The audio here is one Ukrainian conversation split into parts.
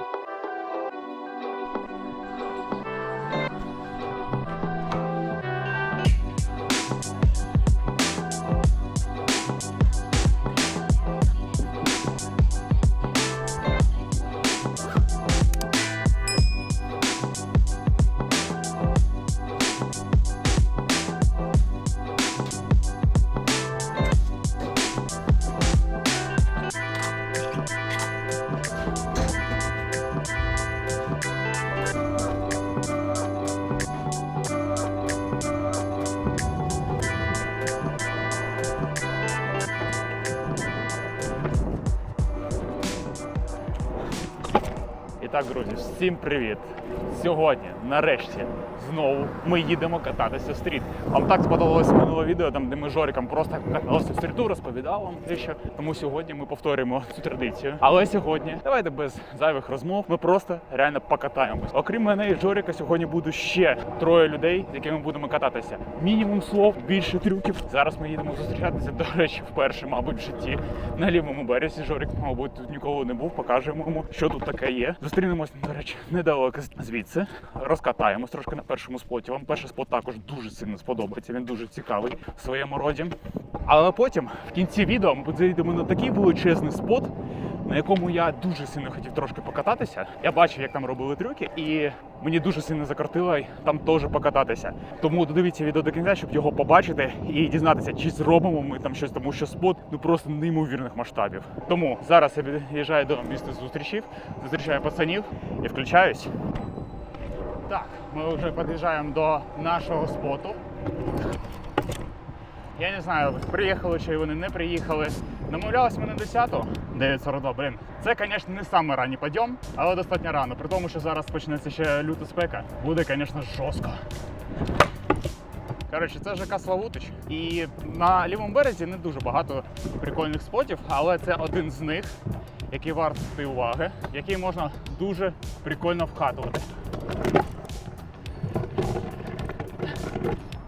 Bye. І так, друзі, всім привіт! Сьогодні, нарешті, знову ми їдемо кататися в стріт. Вам так сподобалось минуле відео, там де ми Жориком просто каталися в стріту, розповідав вам дещо. Тому сьогодні ми повторюємо цю традицію. Але сьогодні давайте без зайвих розмов. Ми просто реально покатаємось. Окрім мене і Жорика, сьогодні буде ще троє людей, з якими будемо кататися. Мінімум слов, більше трюків. Зараз ми їдемо зустрічатися. До речі, вперше, мабуть, в житті на лівому березі. Жорик, мабуть, тут ніколи не був. Покажемо йому, що тут таке є. Зустрінемось, до речі, недалеко звідси. Розкатаємось трошки на першому споті. Вам перший спот також дуже сильно сподобається. Він дуже цікавий в своєму роді. Але потім, в кінці відео, ми заїдемо на такий величезний спот, на якому я дуже сильно хотів трошки покататися. Я бачив, як там робили трюки, і мені дуже сильно закортило там теж покататися. Тому додивіться відео до кінця, щоб його побачити і дізнатися, чи зробимо ми там щось, тому що спот ну просто неймовірних масштабів. Тому зараз я під'їжджаю до місця зустрічів, зустрічаю пацанів і включаюсь. Так, ми вже під'їжджаємо до нашого споту. Я не знаю, приїхали чи вони не приїхали. Намовлялись ми на 10-ту. 9.42, блін. Це, звісно, не самий ранній підйом, але достатньо рано. При тому, що зараз почнеться ще люта спека. Буде, звісно, жорстко. Коротше, це ЖК Славутич. І на лівому березі не дуже багато прикольних спотів, але це один з них, який вартий уваги, який можна дуже прикольно вкатувати.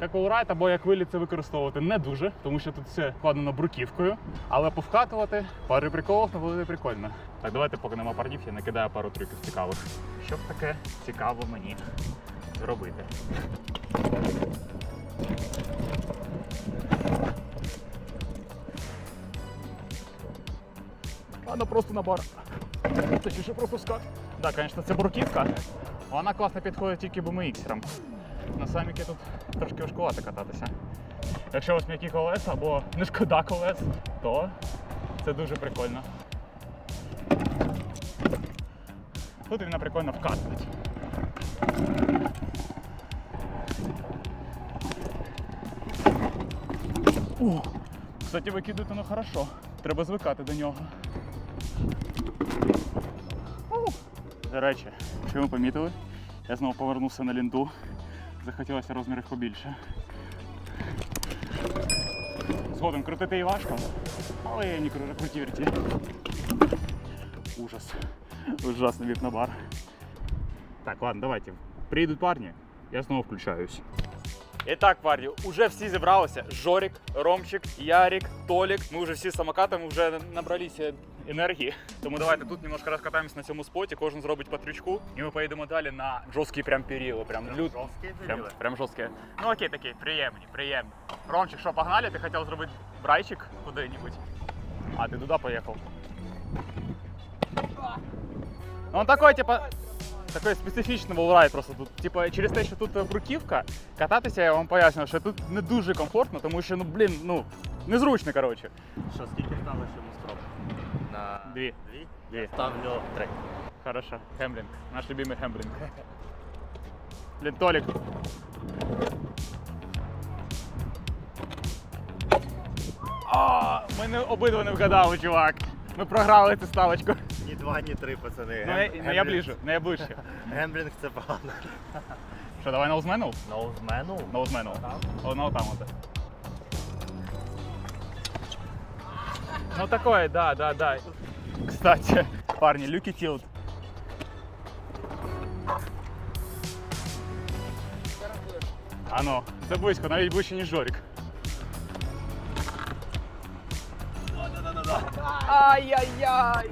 Як олрайт або як виліт це використовувати не дуже, тому що тут все вкладено бруківкою. Але повкатувати пари приколів буде прикольно. Так, давайте, поки нема парнів, я накидаю пару трюків цікавих. Що б таке цікаво мені зробити? Ладно, просто на бар. Точніше, просто скат. Так, звісно, це бруківка. Вона класно підходить тільки BMX-ерам. На саміки тут трошки важкувато кататися. Якщо у вас м'які колеса або не шкода колес, то це дуже прикольно. Тут він прикольно вкатувати. О, кстати, викидувати воно хорошо. Треба звикати до нього. До речі, що ви помітили? Я знову повернувся на лінду. Захотілося розмірів побільше. Згодом крутити і важко, але я не кру- круті верті. Ужас. Ужасный вид на бар. Так, ладно, давайте. Приїдуть парні, я знову включаюсь. І так, парні, уже всі зібралися. Жорик, Ромчик, Ярик, Толік. Ми вже всі з самокатами вже набралися енергії. Тому давайте тут немножко розкатаємось на цьому споті, кожен зробить по трючку, і ми поїдемо далі на жорсткі прям періли. Прям лют. Прям, прям жорсткі. Ну окей, такі, приємні, приємні. Ромчик, що, погнали? Ти хотів зробити брайчик куди-небудь? А, ти туди поїхав. Ну он такой, типа, такой специфічний волрайд просто тут. Типа, через те, що тут бруківка, кататися я вам пояснюю, що тут не дуже комфортно, тому що, ну блін, ну, незручно, коротше. Що, скільки ставиш йому строк? На Дві. дві? Дві. Ставлю три. Хорошо. Хемблінг. Наш любимий хемблінг. Блін, Толік. А, ми не обидва не вгадали, чувак. Ми програли цю ставочку. Ні два, ні три, пацани. Ну, я, ну, я ближче, ну, я ближче. Гемблінг це погано. Що, давай ноузмену? Ноузмену? Ноузмену. О, ну там вот. Ну такое, да, да, да. Кстати, парни, люки тилт. А ну, це близько, навіть ближче, ніж Жорик. Ай-яй-яй!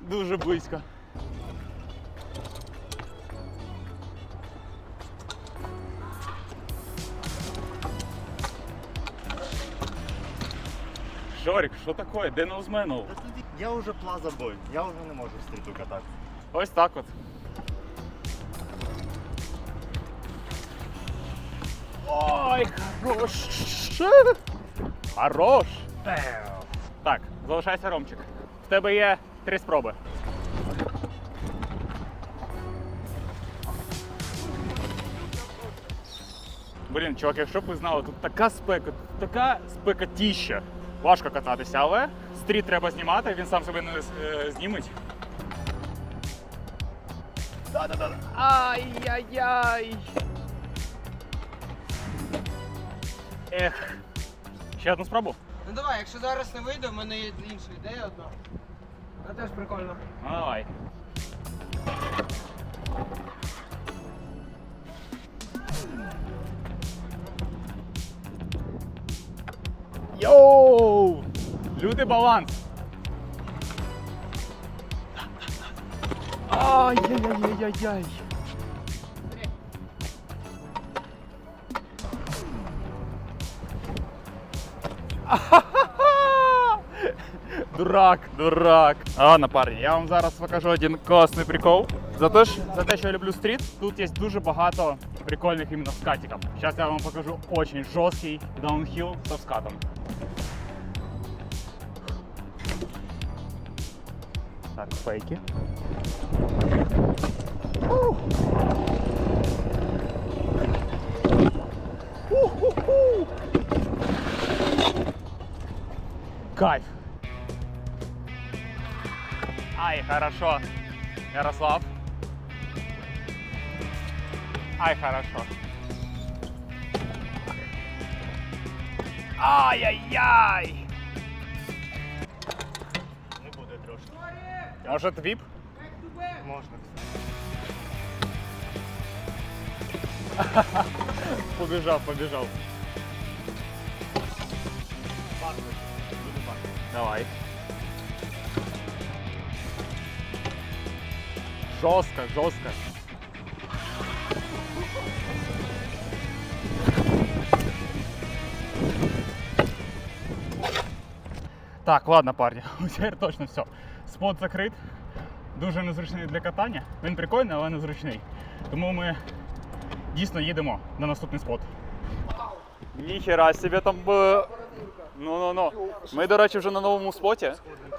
Дуже близько. Жорик, що таке? Де ноузмену? Я вже плаза бой, я вже не можу в стріту кататися. Ось так от. Ой, хорош. Хорош. Так, залишайся Ромчик. В тебе є три спроби. Блін, чувак, якщо б ви знали, тут така спека, тут така спекотіща. Важко кататися, але стріт треба знімати, він сам себе не е, зніметь. Ай-яй-яй. Ех. Ще одну спробу? Ну давай, якщо зараз не вийде, в мене є інша ідея одна. Це теж прикольно. Ну, давай. Лютий баланс. Ай-яй-яй-яй-яй. Дурак, дурак. Ладно, парні, я вам зараз покажу один класний прикол. За те, ж- за те, що я люблю стріт, тут є дуже багато прикольних іменно скатиків. Зараз я вам покажу очень жорсткий даунхіл со скатом. Так, фейки. Ух. Уху-ху. Кайф. Ай, хорошо. Ярослав. Ай, хорошо. Ай-яй-яй! Може твіп? Можна. Побіжав, побіжав. Давай. Жорстко, жорстко. Так, ладно, парні, тепер точно все. Спот закрит. Дуже незручний для катання. Він прикольний, але незручний. Тому ми дійсно їдемо на наступний спот. Ніхера себе там. е, Ну ну ну. Ми, до речі, вже на новому споті.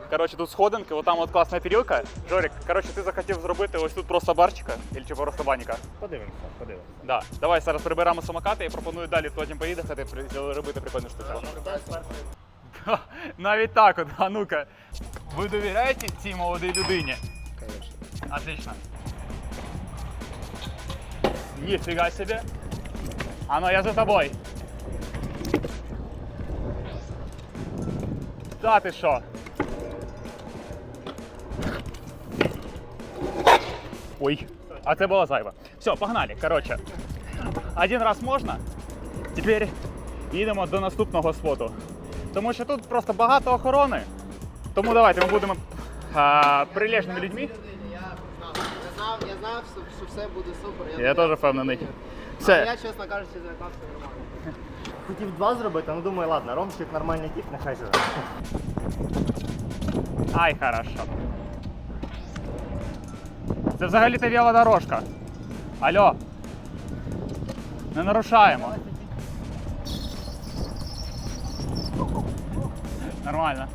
Коротше, тут сходинки, отам от класна пірілка. Жорик, коротше, ти захотів зробити ось тут просто барчика, або чи просто баніка. Подивимося, подивимося. Да. Давай зараз приберемо самокати і пропоную далі потім поїхати при- робити прикольну штуку. Ха, Навіть так от, а ну-ка. Ви довіряєте цій молодій людині? Конечно. Отлично. Нифига себе. А ну я за тобой. Да ти що? Ой, а це було зайве. Все, погнали. Коротше, один раз можна. Тепер їдемо до наступного споту. Тому що тут просто багато охорони. Тому давайте ми будемо а, прилежними людьми. Я знав, я знав, я знав, що, що все буде супер. Я теж впевнений. Але Все. я, чесно кажучи, злякався нормально. Хотів два зробити, ну думаю, ладно, Ромчик нормальний тип, нехай живе. Ай, хорошо. Це взагалі-то велодорожка. Алло. Не нарушаємо. Нормально.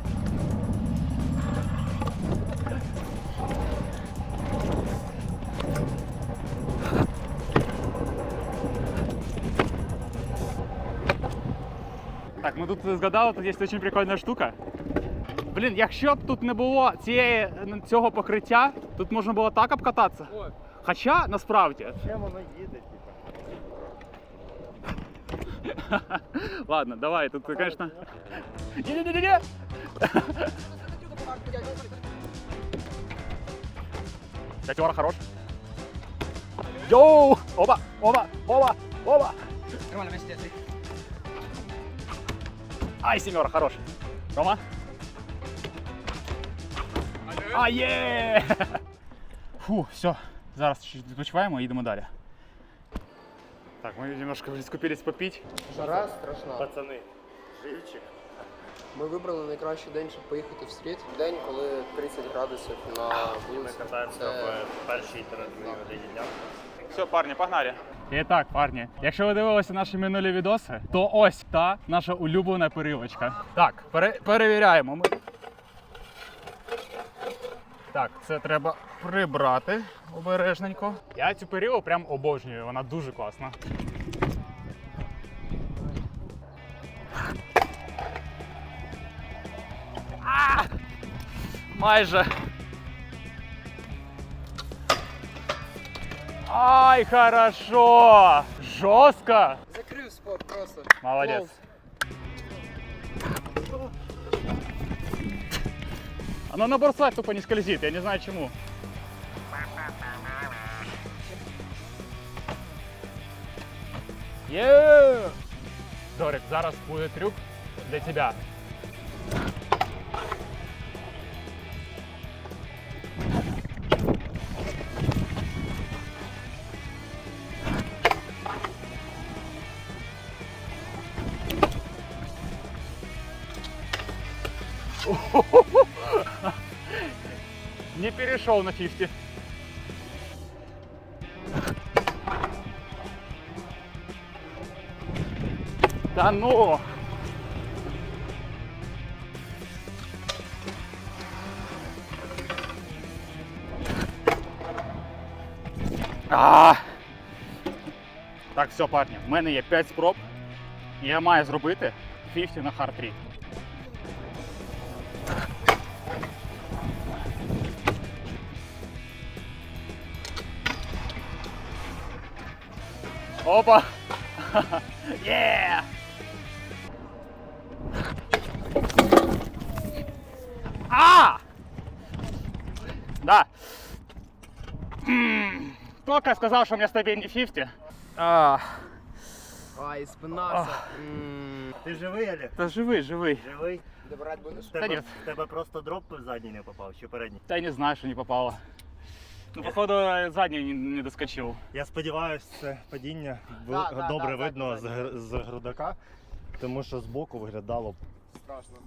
Так, ми тут згадали, тут є дуже прикольна штука. Блін, якщо б тут не було цієї, цього покриття, тут можна було так обкататися. Хоча насправді. Чим воно їде, типа? Ладно, давай, тут, звісно. Ні-ні-ні-ні! Пятера хорош. Йоу! Оба! Оба! Оба! Оба! Нормально, весь Ай, семера, хорош. Рома? А, є! Фу, все. Зараз чуть відпочиваємо і їдемо далі. Так, ми немножко скупились попити. Жара страшна. Пацани, живчик. Ми вибрали найкращий день, щоб поїхати в стріт. День, коли 30 градусів на вулиці. катаємося Це- в першій та-другій дня. Все, парні, погнали. І так, парні, якщо ви дивилися наші минулі відоси, то ось та наша улюблена перилочка. Так, пере- перевіряємо. Ми... Так, це треба прибрати обережненько. Я цю перилу прям обожнюю, вона дуже класна. А! Майже. Ай, хорошо! Жестко! Закрив спот просто. Молодець. Оно на борсах тупо не скользит, я не знаю чему. Є! Дорик, зараз буде трюк для тебя. Не перешел на 50. Да ну! А! Так, все, парні, в мене є 5 спроб, і я маю зробити 50 на хард Опа! Є! А! Да. М, Только сказал, что у меня стабильный 50. А, Ай, спина. М, Ти живий, Олег? да живый, живый. Живий? Добирать будеш? Тебе, ні. тебе просто дроп задній не попав, чи передній? Да я не знаю, что не попало. Ну, походу, задний не, доскочил. Я сподіваюся, це падіння бу- Да, да, добре да, видно так, з, гр- з грудака, тому що збоку виглядало б Страшно.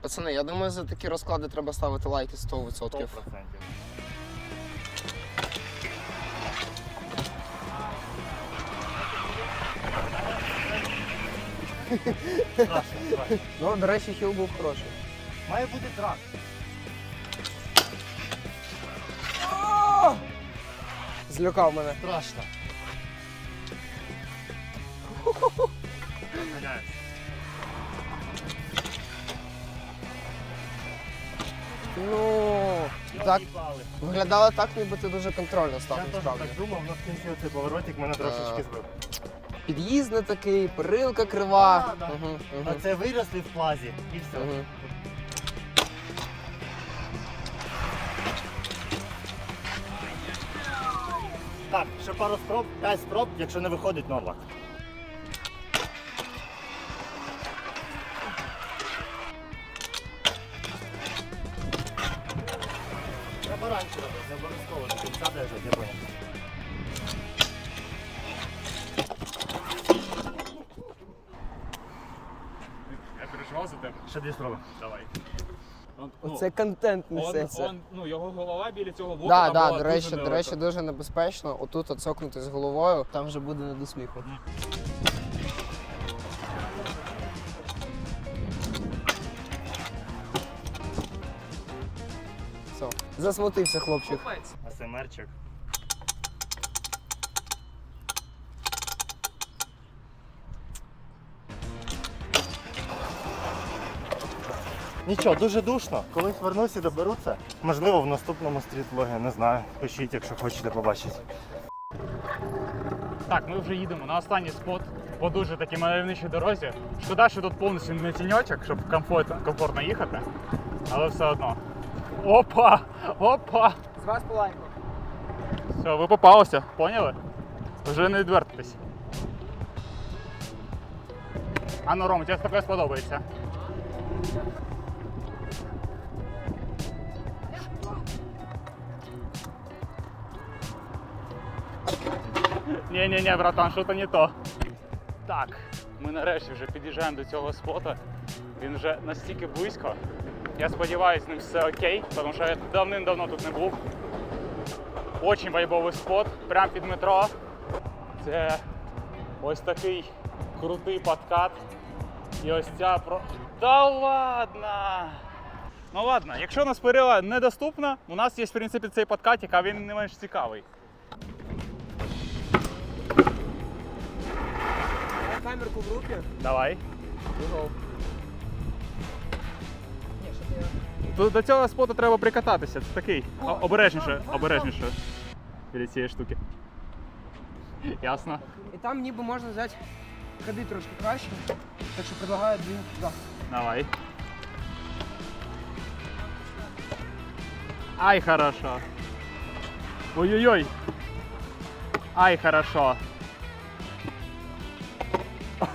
Пацани, я думаю, за такі розклади треба ставити лайки 100%. 100%. Страшно, страшно. Ну, до речі, хіл був хороший. Має бути трак. Злякав мене. Страшно. Ну, так виглядало так, ніби ти дуже контрольно став, Я теж насправді. так думав, але в кінці цей поворотик мене трошечки збив. Під'їзд не такий, перилка крива. Да, да. Мгм, А це виросли в плазі і все. мгм. Так, ще пару спроб, 5 спроб, якщо не виходить нова. Треба раніше робити, не обов'язково до кінця держати, я понял. Я переживав за тебе. Ще дві спроби. Давай. Оце контент он, несеться. он, ну, його голова біля цього блоку. Да, там да, була до дуже речі, до речі, дуже небезпечно. Отут оцокнути з головою, там вже буде не до сміху. Все, засмутився хлопчик. АСМРчик. Нічого, дуже душно. Колись вернусь і доберу. Можливо, в наступному стрітлогі, не знаю. Пишіть, якщо хочете побачити. Так, ми вже їдемо на останній спот по дуже такій мальовничій дорозі. Шкода, що тут повністю не тіньочок, щоб комфортно, комфортно їхати, але все одно. Опа! Опа! З вас по лайку. Все, ви попалися, поняли? Вже не відвертитесь. А ну, Ром, тебе таке сподобається. Не-не-не, братан, що-то не то. Так, ми нарешті вже під'їжджаємо до цього спота. Він вже настільки близько. Я сподіваюся, з ним все окей, тому що я давним-давно тут не був. Очень вайбовий спот, прямо під метро. Це ось такий крутий подкат. І ось ця про. Та ладно! Ну ладно, якщо у нас перила недоступна, у нас є в принципі цей подкатик, а він не менш цікавий. Камерку в руки. Давай. Бігов. Ні, що ти. Тут до цього споту треба прикататися. Це такий. О, обережніше, обережніше. Біля цієї штуки. Ясно. І там ніби можна взяти ходи трошки краще. Так що предлагаю дві туди. Давай. Ай, хорошо. Ой-ой-ой. Ай, хорошо.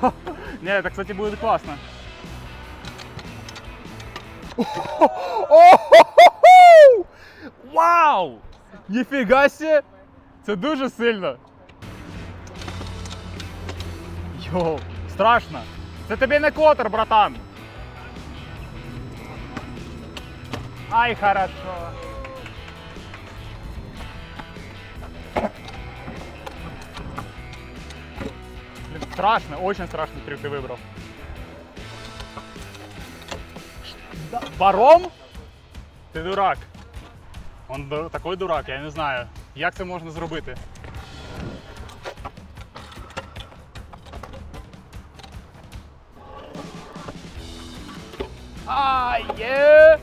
Не, это, кстати, будет классно. Вау! Ніфіга себе! Це дуже сильно. Йоу, страшно. Це тобі не котер, братан. Ай, хорошо. Страшно, очень страшный трюк ты выбрал. Баром? Ти дурак. Он такой дурак, я не знаю. Як це можна зробити? А, є!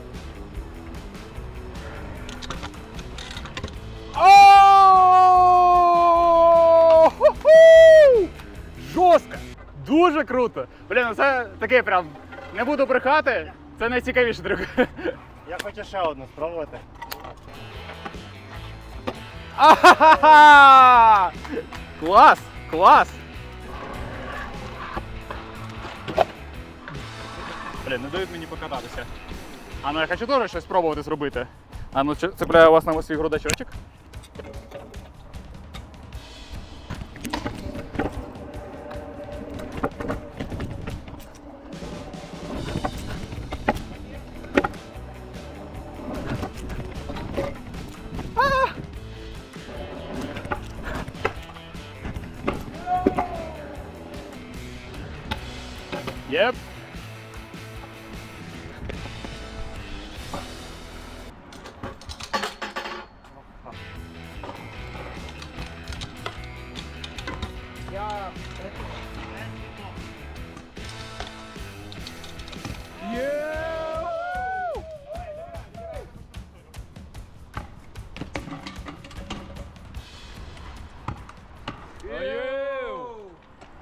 Блін, ну це таке прям. Не буду брехати, це найцікавіший трюк. Я хочу ще одну спробувати. Ахахаха! Клас! Клас! Блін, не дають мені покататися. А ну я хочу теж щось спробувати зробити. А ну чи- цепляю вас на свій грудачочок.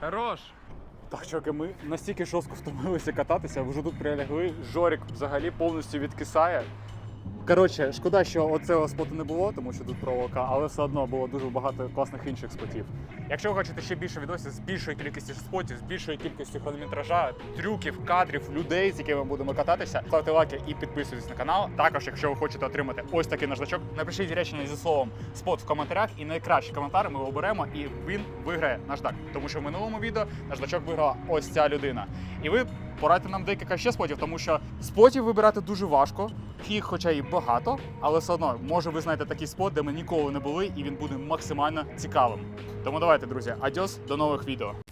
Хорош! Так, чуваки, ми настільки жорстко втомилися кататися, вже тут прилягли. Жорик взагалі повністю відкисає. Коротше, шкода, що оцього споту не було, тому що тут проволока, але все одно було дуже багато класних інших спотів. Якщо ви хочете ще більше відосів з більшою кількістю спотів, з більшою кількістю хронометража, трюків, кадрів, людей, з якими ми будемо кататися, ставте лайки і підписуйтесь на канал. Також, якщо ви хочете отримати ось такий наждачок, напишіть речення зі словом спот в коментарях, і найкращий коментар ми оберемо, і він виграє наждак. Тому що в минулому відео наждачок виграла ось ця людина. І ви порадьте нам декілька ще спотів, тому що спотів вибирати дуже важко. Їх, хоча і багато, але все одно, може, ви знаєте такий спот, де ми ніколи не були, і він буде максимально цікавим. Тому давайте, друзі, адьос, до нових відео.